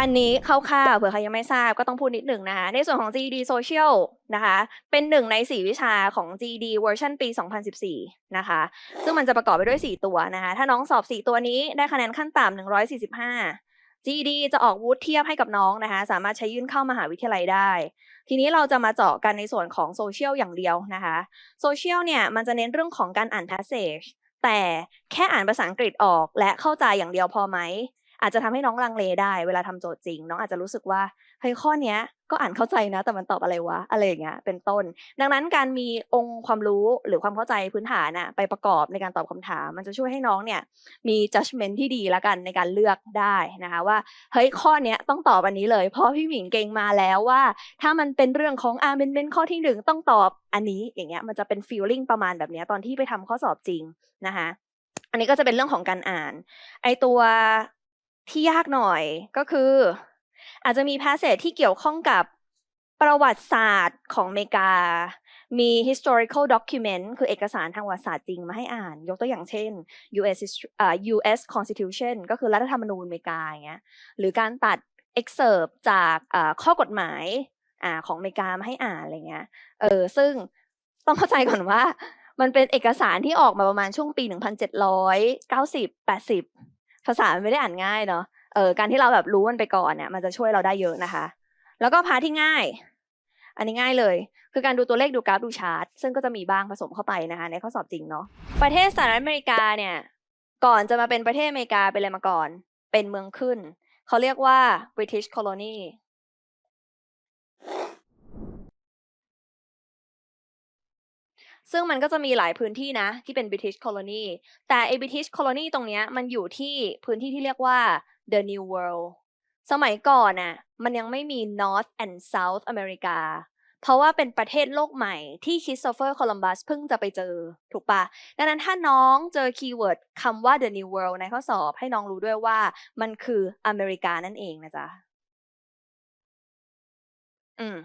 อันนี้คร่าวๆเผื่อใครยังไม่ทราบก็ต้องพูดนิดหนึ่งนะคะ ในส่วนของ GED Social นะคะ เป็นหนึ่งใน 4 วิชาของ GED เวอร์ชันปี 2014 นะคะ ซึ่งมันจะประกอบไปด้วย 4 ตัวนะคะ ถ้าน้องสอบ 4 ตัวนี้ได้คะแนนขั้นต่ำ145 GED จะออกวุฒิเทียบให้กับน้องนะคะ สามารถใช้ยื่นเข้ามหาวิทยาลัยได้ ทีนี้เราจะมาเจาะกันในส่วนของโซเชียลอย่างเดียวนะคะโซเชียลเนี่ยมันจะเน้นเรื่องของการอ่าน passage แต่แค่อ่านภาษาอังกฤษออกและเข้าใจอย่างเดียวพอไหม อาจจะทำให้น้องลังเลได้ เวลาทำโจทย์จริง น้องอาจจะรู้สึกว่าเฮ้ยข้อเนี้ยก็อ่านเข้าใจนะ แต่มันตอบอะไรวะอะไรอย่างเงี้ยเป็นต้น ดังนั้นการมีองค์ความรู้หรือความเข้าใจพื้นฐานอะไปประกอบในการตอบคำถาม มันจะช่วยให้น้องเนี่ยมี judgment ที่ดีละกันในการเลือกได้นะคะว่าเฮ้ยข้อเนี้ยต้องตอบอันนี้เลย เพราะพี่หมิงเก่งมาแล้วว่า ถ้ามันเป็นเรื่องของ argument ข้อที่หนึ่งต้องตอบอันนี้อย่างเงี้ยมันจะเป็น feeling ประมาณแบบเนี้ยตอนที่ไปทำข้อสอบจริงนะคะอันนี้ก็จะเป็นเรื่องของการอ่าน ไอตัว ที่ยากหน่อยก็คือ อาจจะมี passage ที่เกี่ยวข้องกับประวัติศาสตร์ของอเมริกา มี historical document คือเอกสารทางประวัติศาสตร์จริงมาให้อ่าน ยกตัวอย่างเช่น US US Constitution ก็คือรัฐธรรมนูญอเมริกาอย่างเงี้ยหรือการตัด excerpt จากข้อกฎหมายอของอเมริกามาให้อ่านอะไรเงี้ยเออซึ่งต้องเข้าใจก่อนว่า มันเป็นเอกสารที่ออกมาประมาณช่วงปี 1790 80 ภาษาไม่ได้อ่านง่ายเนาะเออการที่เราแบบรู้มันไปก่อนเนี่ยมันจะช่วยเราได้เยอะนะคะ แล้วก็พาทที่ง่าย อันนี้ง่ายเลย คือการดูตัวเลขดูกราฟดูชาร์ตซึ่งก็จะมีบ้างผสมเข้าไปนะคะ ในข้อสอบจริงเนาะประเทศสหรัฐอเมริกาเนี่ยก่อนจะมาเป็นประเทศอเมริกาเป็นอะไรมาก่อน เป็นเมืองขึ้น เขาเรียกว่า British Colony ซึ่งมันก็จะมีหลายพื้นที่นะที่เป็น British Colony แต่ไอ้ British Colony ตรงเนี้ยมันอยู่ที่พื้นที่ที่เรียกว่า the New World สมัยก่อนน่ะมันยังไม่มี North and South อเมริกาเพราะว่าเป็นประเทศโลกใหม่ที่คริสโตเฟอร์โคลัมบัสเพิ่งจะไปเจอ ถูกปะดังนั้นถ้าน้องเจอคีย์เวิร์ดคำว่า the new world ในข้อสอบให้น้องรู้ด้วยว่ามันคืออเมริกานั่นเองนะจ๊ะ อืม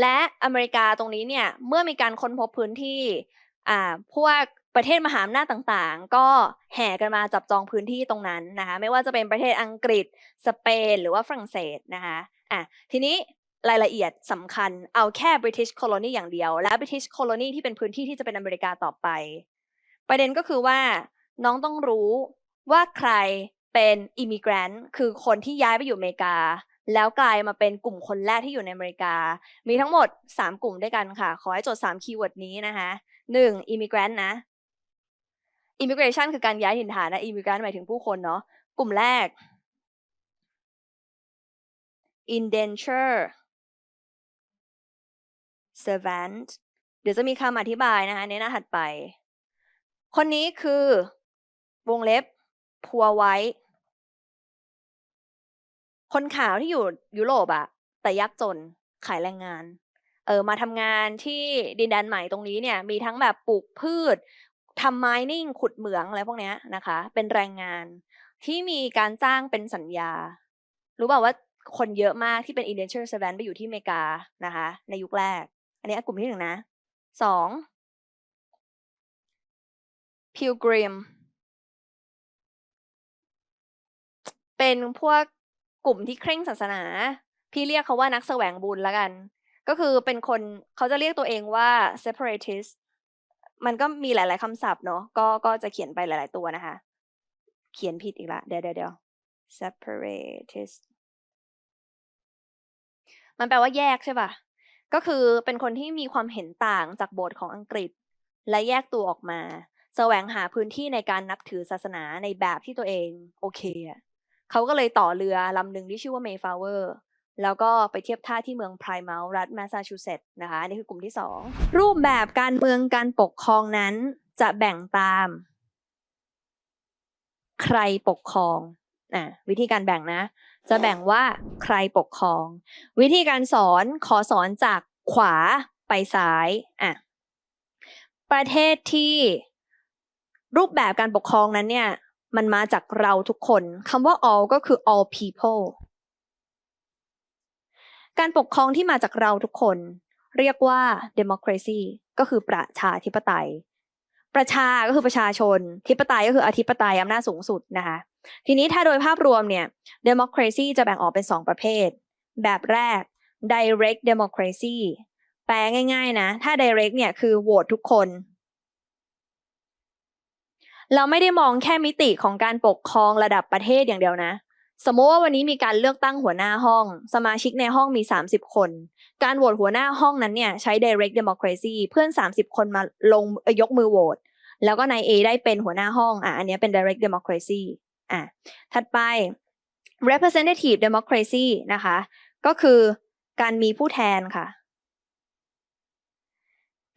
และอเมริกาตรงนี้เนี่ยเมื่อมีการค้นพบพื้นที่อ่าพวกประเทศมหาอำนาจต่างๆ ก็แห่กันมาจับจองพื้นที่ตรงนั้นนะคะไม่ว่าจะเป็นประเทศอังกฤษ สเปน หรือว่าฝรั่งเศสนะคะอะทีนี้รายละเอียดสำคัญเอาแค่ British Colony อย่างเดียว และ British Colony ที่เป็นพื้นที่ที่จะเป็นอเมริกาต่อไป ประเด็นก็คือว่าน้องต้องรู้ว่าใครเป็น immigrant คือคนที่ย้ายไปอยู่อเมริกา แล้วกลายมาเป็นกลุ่มคนแรกที่อยู่ในอเมริกา มีทั้งหมด 3 กลุ่มด้วยกันค่ะ ขอให้จด 3 คีย์เวิร์ดนี้นะคะหนึ่ง immigrant นะ immigration คือการย้ายถิ่นฐานนะ immigrant หมายถึงผู้คนเนาะ กลุ่มแรก indenture servant เดี๋ยวจะมีคำอธิบายนะคะในหน้าถัดไป คนนี้คือวงเล็บ poor white คนขาวที่อยู่ยุโรปอะแต่ยากจนขายแรงงาน เออมาทำงานที่ดินแดนใหม่ตรงนี้เนี่ย มีทั้งแบบปลูกพืชทำ mining ขุดเหมืองอะไรพวกเนี้ยนะคะ เป็นแรงงานที่มีการจ้างเป็นสัญญา รู้เปล่าว่าคนเยอะมากที่เป็น indenture servant ไปอยู่ที่อเมริกานะคะ ในยุคแรก อันนี้กลุ่มที่หนึ่งนะสอง pilgrim เป็นพวก กลุ่มที่เคร่งศาสนา พี่เรียกเขาว่านักแสวงบุญแล้วกัน ก็คือเป็นคนเขาจะเรียกตัวเองว่า separatist มันก็มีหลาย ๆคำศัพท์เนาะก็ก็จะเขียนไปหลาย ๆ ตัวนะคะ เขียนผิดอีกละเดี๋ยวเดี๋ยวเดี๋ยว separatist มันแปลว่าแยกใช่ป่ะก็คือเป็นคนที่มีความเห็นต่างจากโบสถ์ของอังกฤษ และแยกตัวออกมา แสวงหาพื้นที่ในการนับถือศาสนาในแบบที่ตัวเอง โอเคอะ เขาก็เลยต่อเรือลำหนึ่งที่ชื่อว่า Mayflower แล้วก็ไปเทียบท่าที่เมืองไพรเมาส์รัฐแมสซาชูเซตส์นะคะอันนี่คือกลุ่มที่สองรูปแบบการเมืองการปกครองนั้นจะแบ่งตาม ใครปกครองอะวิธีการแบ่งนะ จะแบ่งว่าใครปกครอง วิธีการสอนขอสอนจากขวาไปซ้ายอะประเทศที่รูปแบบการปกครองนั้นเนี่ย มันมาจากเราทุกคนคำว่า all ก็คือ all people การปกครองที่มาจากเราทุกคน เรียกว่า democracy ก็คือประชาธิปไตย ประชาก็คือประชาชน ธิปไตยก็คืออธิปไตยอำนาจสูงสุดนะคะ ทีนี้ถ้าโดยภาพรวมเนี่ย democracy จะแบ่งออกเป็นสองประเภท แบบแรก direct democracy แปลง่ายๆนะ ถ้า direct เนี่ยคือโหวตทุกคน เราไม่ได้มองแค่มิติของการปกครองระดับประเทศอย่างเดียวนะ สมมติว่าวันนี้มีการเลือกตั้งหัวหน้าห้อง สมาชิกในห้องมี 30 คน การโหวตหัวหน้าห้องนั้นเนี่ยใช้ direct democracy เพื่อน 30 คนมาลงยกมือโหวตแล้วก็นาย A ได้เป็นหัวหน้าห้องอะอันนี้เป็น direct democracy อะถัดไป representative democracy นะคะ ก็คือการมีผู้แทนค่ะ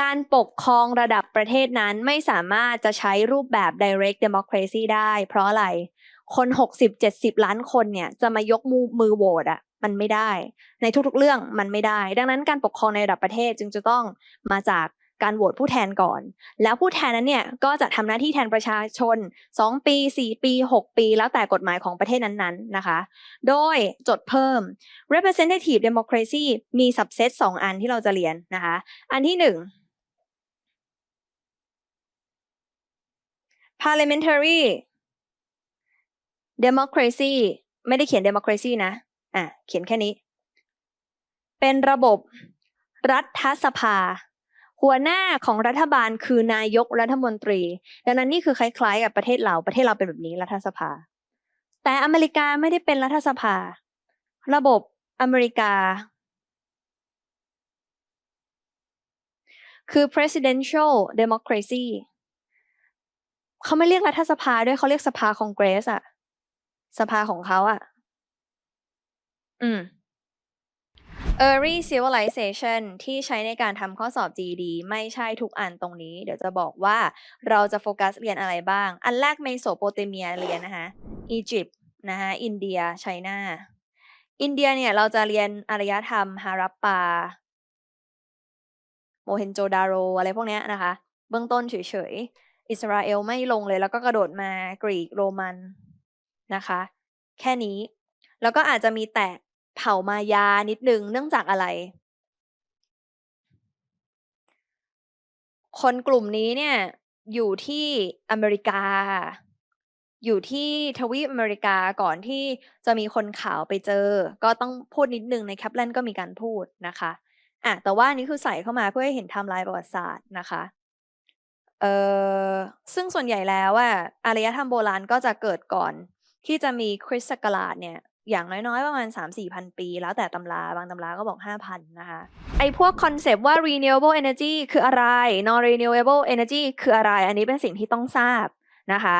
การปกครองระดับประเทศนั้นไม่สามารถจะใช้รูปแบบ direct democracy ได้ เพราะอะไร คนหกสิบเจ็ดสิบล้านคนเนี่ยจะมายกมือมือโหวตอะมันไม่ได้ ในทุกๆเรื่องมันไม่ได้ ดังนั้นการปกครองในระดับประเทศจึงจะต้องมาจากการโหวตผู้แทนก่อน แล้วผู้แทนนั้นเนี่ยก็จะทำหน้าที่แทนประชาชน 2 ปี 4 ปี 6 ปี แล้วแต่กฎหมายของประเทศนั้นๆนะคะ โดยจดเพิ่ม representative democracy มี subset 2 อันที่เราจะเรียนนะคะ อันที่ 1 parliamentary democracy ไม่ได้เขียน democracy นะ อะ เขียนแค่นี้ เป็นระบบรัฐสภา หัวหน้าของรัฐบาลคือนายกรัฐมนตรี ดังนั้นนี่คือคล้ายๆ กับประเทศเรา ประเทศเราเป็นแบบนี้รัฐสภา แต่อเมริกาไม่ได้เป็นรัฐสภา ระบบอเมริกา คือ presidential democracy เขาไม่เรียกรัฐสภาด้วยเขาเรียกสภาคองเกรสอะสภาของเขาอะอืม Early Civilization ที่ใช้ในการทำข้อสอบ GED ไม่ใช่ทุกอันตรงนี้ เดี๋ยวจะบอกว่าเราจะโฟกัสเรียนอะไรบ้าง อันแรกเมโสโปเตเมียเรียนนะคะอียิปต์นะคะอินเดียไชน่าอินเดียเนี่ยเราจะเรียนอารยธรรมฮารัปปา โมเฮนโจดาโรอะไรพวกเนี้ยนะคะ เบื้องต้นเฉยๆ อิสราเอลไม่ลงเลยแล้วก็กระโดดมากรีกโรมันนะคะ แค่นี้ แล้วก็อาจจะมีแตะเผ่ามายานิดนึงเนื่องจากอะไร คนกลุ่มนี้เนี่ยอยู่ที่อเมริกา อยู่ที่ทวีปอเมริกาก่อนที่จะมีคนข่าวไปเจอ ก็ต้องพูดนิดนึงในแคปเลนก็มีการพูดนะคะอะแต่ว่านี่คือใส่เข้ามาเพื่อให้เห็นไทม์ไลน์ประวัติศาสตร์นะคะ เออซึ่งส่วนใหญ่แล้วอะอารยธรรมโบราณก็จะเกิดก่อน ที่จะมีคริสต์ศักราชเนี่ย อย่างน้อยๆ ประมาณ 3-4พันปี แล้วแต่ตำรา บางตำราก็บอก 5,000 นะคะ ไอพวกคอนเซปต์ว่า renewable energy คืออะไร non renewable energy คืออะไร อันนี้เป็นสิ่งที่ต้องทราบนะคะ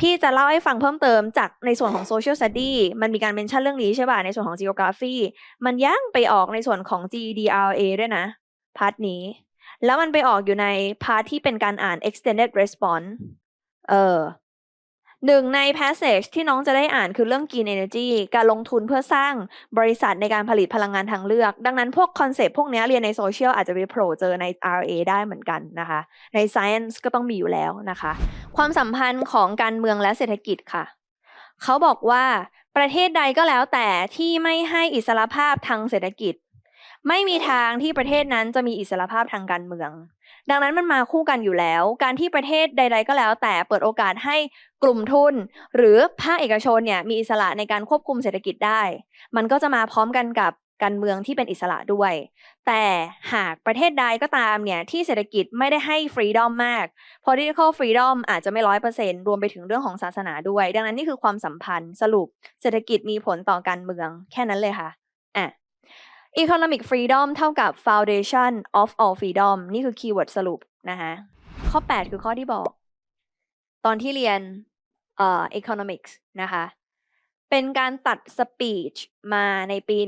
พี่จะเล่าให้ฟังเพิ่มเติมจากในส่วนของ social study มันมีการเมนชั่นเรื่องนี้ใช่ป่ะ ในส่วนของ geography มันยังไปออกในส่วนของ GDRA ด้วยนะพาร์ทนี้ แล้วมันไปออกอยู่ในพาร์ทที่เป็นการอ่าน extended response เออหนึ่งใน passage ที่น้องจะได้อ่านคือเรื่อง green energy การลงทุนเพื่อสร้างบริษัทในการผลิตพลังงานทางเลือก ดังนั้นพวกคอนเซปต์พวกนี้เรียนในโซเชียลอาจจะไปโผล่เจอใน RA ได้เหมือนกันนะคะ ใน science ก็ต้องมีอยู่แล้วนะคะ ความสัมพันธ์ของการเมืองและเศรษฐกิจค่ะ เขาบอกว่าประเทศใดก็แล้วแต่ที่ไม่ให้อิสรภาพทางเศรษฐกิจ ไม่มีทางที่ประเทศนั้นจะมีอิสรภาพทางการเมือง ดังนั้นมันมาคู่กันอยู่แล้ว การที่ประเทศใด ๆ ก็แล้ว แต่เปิดโอกาสให้กลุ่มทุน หรือภาคเอกชนเนี่ยมีอิสระในการควบคุมเศรษฐกิจได้ มันก็จะมาพร้อมกันกับการเมืองที่เป็นอิสระด้วย แต่หากประเทศใดก็ตามเนี่ยที่เศรษฐกิจไม่ได้ให้ฟรีดอมมาก political freedom อาจจะไม่ร้อยเปอร์เซ็นรวมไปถึงเรื่องของศาสนาด้วย ดังนั้นนี่คือความสัมพันธ์สรุปเศรษฐกิจมีผลต่อการเมืองแค่นั้นเลยค่ะอะ economic freedom เท่ากับ foundation of all freedom นี่คือคีย์เวิร์ดสรุปนะคะข้อ 8 คือข้อที่บอก ตอนที่เรียนเอ่อ economics นะคะเป็นการตัด speech มาในปี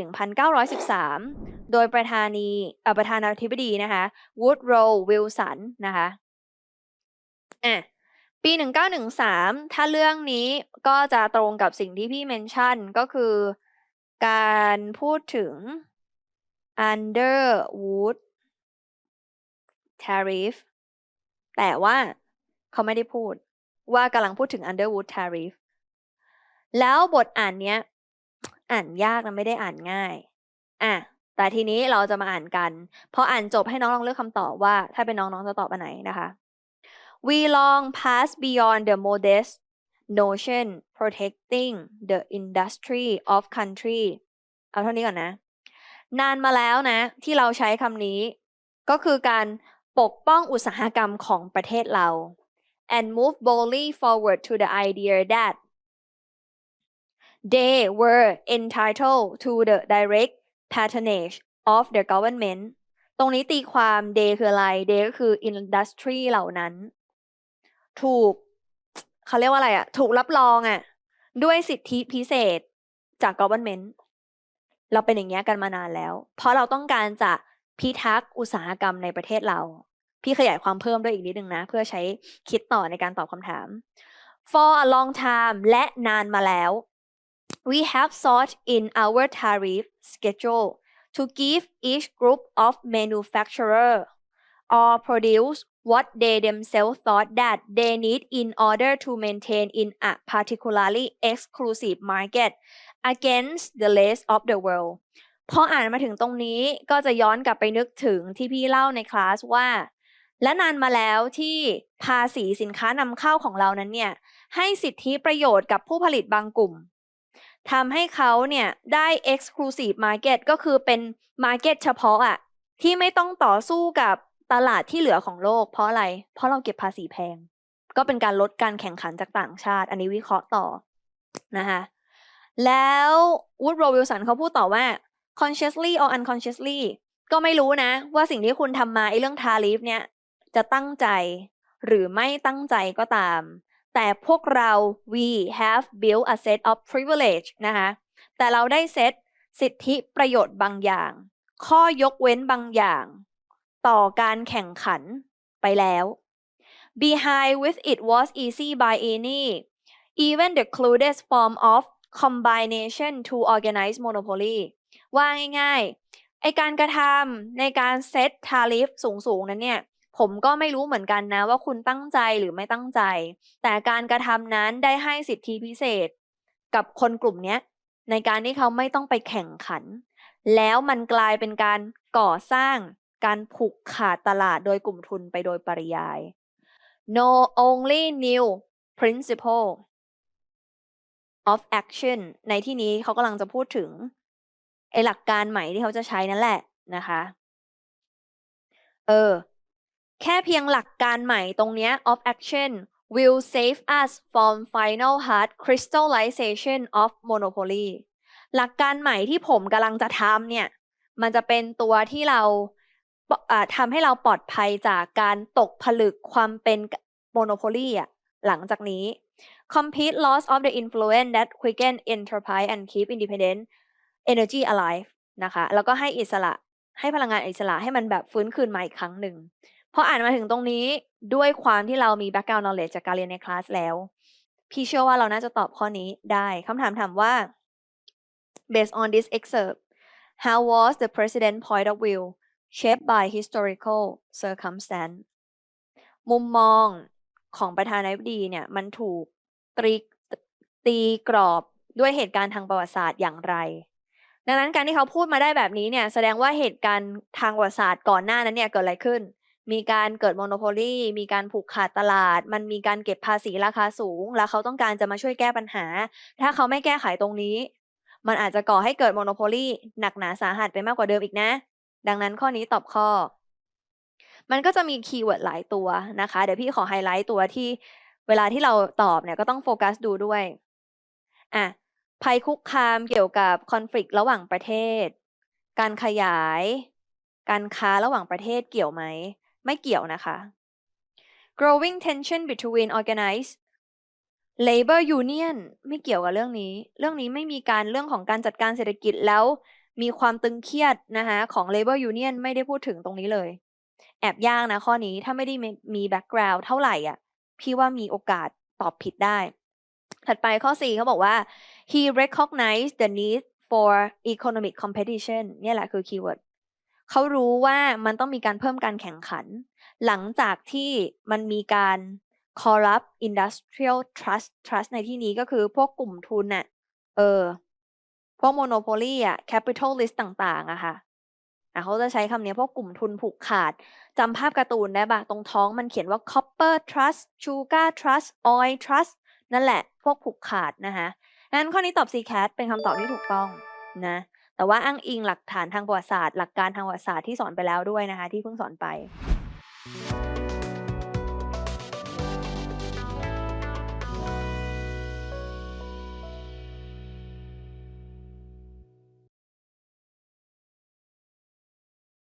1913 โดยประธานีเอ่อประธานาธิบดีนะคะ Woodrow Wilson นะคะอะปี 1913 ถ้าเรื่องนี้ก็จะตรงกับสิ่งที่พี่เมนชั่นก็คือการพูดถึง Underwood Tariff แต่ว่าเขาไม่ได้พูดว่ากำลังพูดถึง Underwood Tariff แล้วบทอ่านเนี้ย อ่านยากนะไม่ได้อ่านง่าย อะ แต่ทีนี้เราจะมาอ่านกันพออ่านจบให้น้องลองเลือกคำตอบว่า ถ้าเป็นน้องน้องจะตอบอันไหนนะคะ we long pass beyond the modest notion protecting the industry of country เอาเท่านี้ก่อนนะ นานมาแล้วนะ ที่เราใช้คำนี้ ก็คือการปกป้องอุตสาหกรรมของประเทศเรา and move boldly forward to the idea that they were entitled to the direct patronage of the government ตรงนี้ตีความ they คืออะไร they ก็คือ industry เหล่านั้น ถูกเขาเรียกว่าอะไรอะถูกรับรองอะด้วยสิทธิพิเศษจาก government เราเป็นอย่างเงี้ยกันมานานแล้ว เพราะเราต้องการจะพิทักษ์อุตสาหกรรมในประเทศเรา พี่ขยายความเพิ่มด้วยอีกนิดนึงนะ เพื่อใช้คิดต่อในการตอบคำถาม for a long time และนานมาแล้ว we have sought in our tariff schedule to give each group of manufacturer or produce what they themselves thought that they need in order to maintain in a particularly exclusive market against the rest of the world พออ่านมาถึงตรงนี้ก็จะย้อนกลับไปนึกถึงที่พี่เล่าในคลาสว่า และนานมาแล้วที่ภาษีสินค้านำเข้าของเรานั้นเนี่ย ให้สิทธิประโยชน์กับผู้ผลิตบางกลุ่มทำให้เขาเนี่ยได้ exclusive market ก็คือเป็น market เฉพาะอะที่ไม่ต้องต่อสู้กับตลาดที่เหลือของโลก เพราะอะไร เพราะเราเก็บภาษีแพง ก็เป็นการลดการแข่งขันจากต่างชาติ อันนี้วิเคราะห์ต่อนะคะ แล้ววูดโรวิลสันเขาพูดต่อว่า consciously or unconsciously ก็ไม่รู้นะ ว่าสิ่งที่คุณทำมาไอ้เรื่องทาริฟเนี่ย จะตั้งใจ หรือไม่ตั้งใจก็ตาม แต่พวกเรา we have built a set of privilege นะคะแต่เราได้เซตสิทธิประโยชน์บางอย่าง ข้อยกเว้นบางอย่าง ต่อการแข่งขันไปแล้ว behind with it was easy by any even the crudest form of combination to organize monopoly ว่าง่ายๆ ไอการกระทำในการเซตทาริฟสูงๆ นั้นเนี่ย ผมก็ไม่รู้เหมือนกันนะว่าคุณตั้งใจหรือไม่ตั้งใจ แต่การกระทำนั้นได้ให้สิทธิพิเศษ กับคนกลุ่มนี้ในการที่เขาไม่ต้องไปแข่งขัน แล้วมันกลายเป็นการก่อสร้างการผูกขาดตลาดโดยกลุ่มทุนไปโดยปริยาย no only new principle of action ในที่นี้เขากำลังจะพูดถึงไอหลักการใหม่ที่เขาจะใช้นั่นแหละนะคะ เออ แค่เพียงหลักการใหม่ตรงเนี้ย of action will save us from final hard crystallization of monopoly หลักการใหม่ที่ผมกำลังจะทำเนี่ย มันจะเป็นตัวที่เราทำให้เราปลอดภัยจากการตกผลึกความเป็น monopoly อะหลังจากนี้ complete loss of the influence that quicken enterprise and keep independent energy alive นะคะแล้วก็ให้อิสระให้พลังงานอิสระให้มันแบบฟื้นคืนมาอีกครั้งหนึ่งพออ่านมาถึงตรงนี้ด้วยความที่เรามี background knowledge จากการเรียนในคลาสแล้ว พี่เชื่อว่าเราน่าจะตอบข้อนี้ได้คำถามถามว่า based on this excerpt how was the president point of view shaped by historical circumstance มุมมองของประธานาธิบดีเนี่ย มันถูก ตรีตีกรอบด้วยเหตุการณ์ทางประวัติศาสตร์อย่างไร ดังนั้นการที่เขาพูดมาได้แบบนี้เนี่ยแสดงว่าเหตุการณ์ทางประวัติศาสตร์ก่อนหน้านั้นเนี่ยเกิดอะไรขึ้น มีการเกิดโมโนโพลีมีการผูกขาดตลาด มันมีการเก็บภาษีราคาสูง แล้วเขาต้องการจะมาช่วยแก้ปัญหา ถ้าเขาไม่แก้ไขตรงนี้ มันอาจจะก่อให้เกิดโมโนโพลีหนักหนาสาหัสไปมากกว่าเดิมอีกนะ ดังนั้นข้อนี้ตอบข้อ มันก็จะมีคีย์เวิร์ดหลายตัวนะคะ เดี๋ยวพี่ขอไฮไลท์ตัวที่ เวลาที่เราตอบเนี่ยก็ต้องโฟกัสดูด้วยอะภัยคุกคามเกี่ยวกับคอน FLICT ระหว่างประเทศ การขยาย การค้าระหว่างประเทศเกี่ยวไหม ไม่เกี่ยวนะคะ growing tension between organized labor union ไม่เกี่ยวกับเรื่องนี้ เรื่องนี้ไม่มีการเรื่องของการจัดการเศรษฐกิจแล้วมีความตึงเครียดนะคะของ labor union ไม่ได้พูดถึงตรงนี้เลย แอบยากนะข้อนี้ถ้าไม่ได้มี background เท่าไหร่อะ พี่ว่ามีโอกาสตอบผิดได้ ถัดไปข้อ 4 เขาบอกว่า he recognized the need for economic competition เนี่ยแหละคือคีย์เวิร์ดเขารู้ว่ามันต้องมีการเพิ่มการแข่งขัน หลังจากที่มันมีการ corrupt industrial trust trust ในที่นี้ก็คือพวกกลุ่มทุนน่ะเออ พวก monopoly อะ capitalist ต่างๆอะค่ะ อะเขาจะใช้คำนี้เพราะกลุ่มทุนผูกขาดจำภาพการ์ตูนได้ปะตรงท้องมันเขียนว่า copper trust sugar trust oil trust นั่นแหละ พวกผูกขาดนะคะงั้นข้อนี้ตอบ C cat เป็นคำตอบที่ถูกต้องนะแต่ว่าอ้างอิงหลักฐานทางประวัติศาสตร์ หลักการทางประวัติศาสตร์ที่สอนไปแล้วด้วยนะคะ ที่เพิ่งสอนไป